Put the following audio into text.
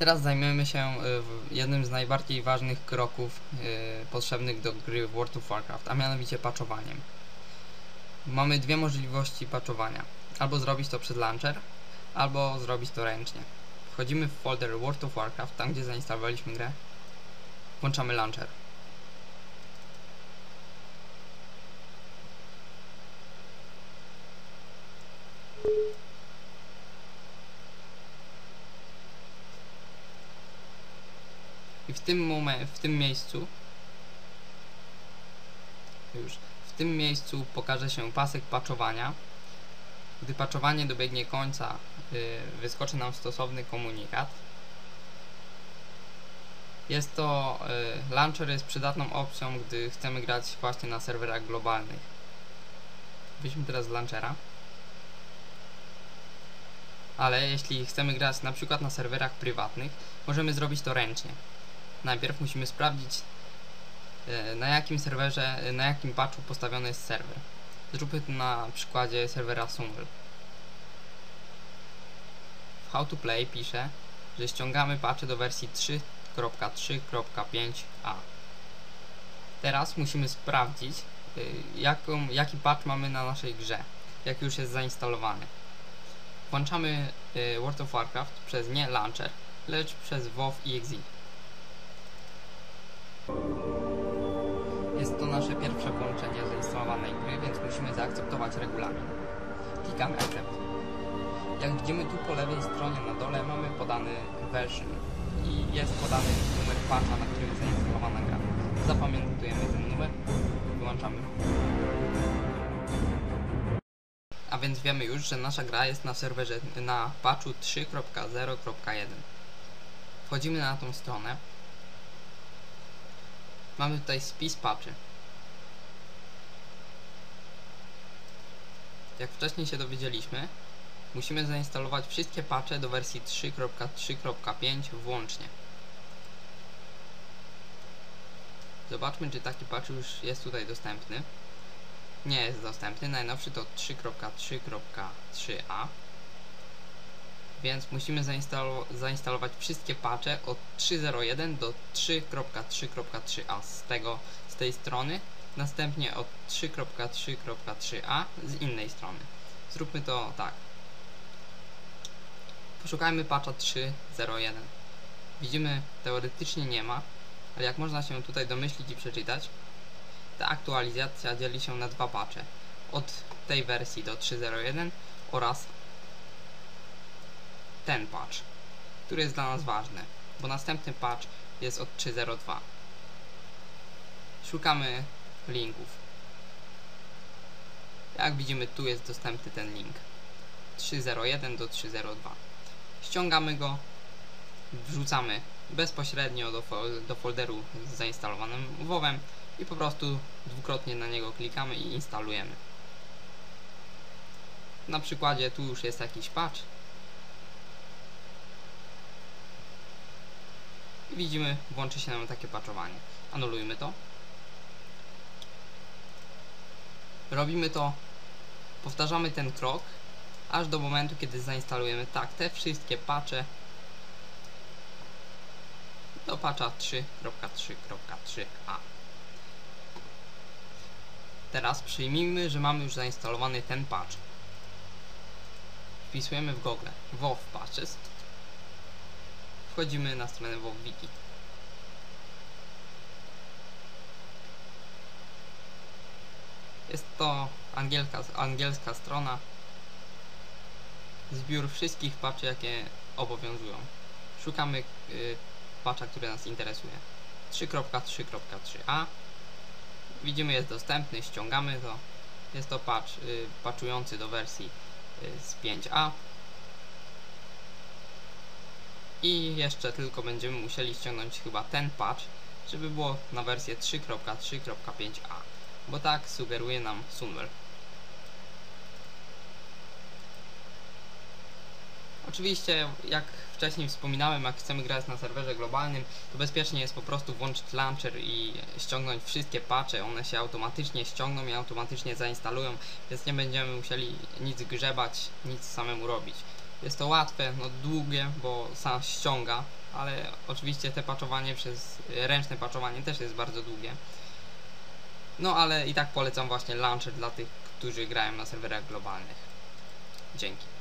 Teraz zajmiemy się y, jednym z najbardziej ważnych kroków y, potrzebnych do gry w World of Warcraft, a mianowicie patchowaniem. Mamy dwie możliwości patchowania. Albo zrobić to przez launcher, albo zrobić to ręcznie. Wchodzimy w folder World of Warcraft, tam gdzie zainstalowaliśmy grę. Włączamy launcher. I w tym momencie, w tym miejscu już w tym miejscu pokaże się pasek patchowania. Gdy patchowanie dobiegnie końca, yy, wyskoczy nam stosowny komunikat. Jest to yy, launcher jest przydatną opcją, gdy chcemy grać właśnie na serwerach globalnych. Weźmy teraz launchera. Ale jeśli chcemy grać na przykład na serwerach prywatnych, możemy zrobić to ręcznie najpierw musimy sprawdzić e, na jakim serwerze, e, na jakim patchu postawiony jest serwer. Zróbmy to na przykładzie serwera Sunwell. W How to Play pisze, że ściągamy patche do wersji 3.3.5a. Teraz musimy sprawdzić e, jaką, jaki patch mamy na naszej grze, jak już jest zainstalowany. Włączamy World of Warcraft przez nie launcher, lecz przez WoW EXE. Jest to nasze pierwsze włączenie zainstalowanej gry, więc musimy zaakceptować regulamin. Klikamy Accept. Jak widzimy tu po lewej stronie na dole mamy podany version i jest podany numer patcha, na którym jest zainstalowana gra. Zapamiętujemy ten numer, wyłączamy. A więc wiemy już, że nasza gra jest na serwerze na patchu 3.0.1. Wchodzimy na tą stronę Mamy tutaj spis patchy. Jak wcześniej się dowiedzieliśmy, musimy zainstalować wszystkie patche do wersji 3.3.5 włącznie. Zobaczmy, czy taki patch już jest tutaj dostępny. Nie jest dostępny. Najnowszy to 3.3.3a. Więc musimy zainstalo zainstalować wszystkie patche od 3.0.1 do 3.3.3a z tego, z tej strony, następnie od 3.3.3a z innej strony. Zróbmy to tak. Poszukajmy patcha 3.0.1. Widzimy, teoretycznie nie ma, ale jak można się tutaj domyślić i przeczytać, ta aktualizacja dzieli się na dwa patche. Od tej wersji do 3.0.1 oraz ten patch, który jest dla nas ważny, bo następny patch jest od 3.0.2. Szukamy linków. Jak widzimy, tu jest dostępny ten link 3.0.1 do 3.0.2. Ściągamy go, wrzucamy bezpośrednio do, do folderu z zainstalowanym WoWem i po prostu dwukrotnie na niego klikamy i instalujemy. Na przykładzie tu już jest jakiś patch, i widzimy, włączy się nam takie patchowanie. Anulujmy to. Robimy to, powtarzamy ten krok, aż do momentu, kiedy zainstalujemy tak, te wszystkie patche do patcha 3.3.3a. Teraz przyjmijmy, że mamy już zainstalowany ten patch. Wpisujemy w Google WoW Patches wchodzimy na stronę WoWWiki. Jest to angielska, strona. Zbiór wszystkich patchy, jakie obowiązują. Szukamy y, patcha, który nas interesuje. 3.3.3a Widzimy jest dostępny, ściągamy to. Jest to patch y, patchujący do wersji y, z 5a i jeszcze tylko będziemy musieli ściągnąć chyba ten patch, żeby było na wersję 3.3.5a, bo tak sugeruje nam Sunwell. Oczywiście, jak wcześniej wspominałem, jak chcemy grać na serwerze globalnym, to bezpiecznie jest po prostu włączyć launcher i ściągnąć wszystkie patche. One się automatycznie ściągną i automatycznie zainstalują, więc nie będziemy musieli nic grzebać, nic samemu robić. Jest to łatwe, no długie, bo sam ściąga, ale oczywiście te patchowanie przez ręczne patchowanie też jest bardzo długie. No ale i tak polecam właśnie launcher dla tych, którzy grają na serwerach globalnych. Dzięki.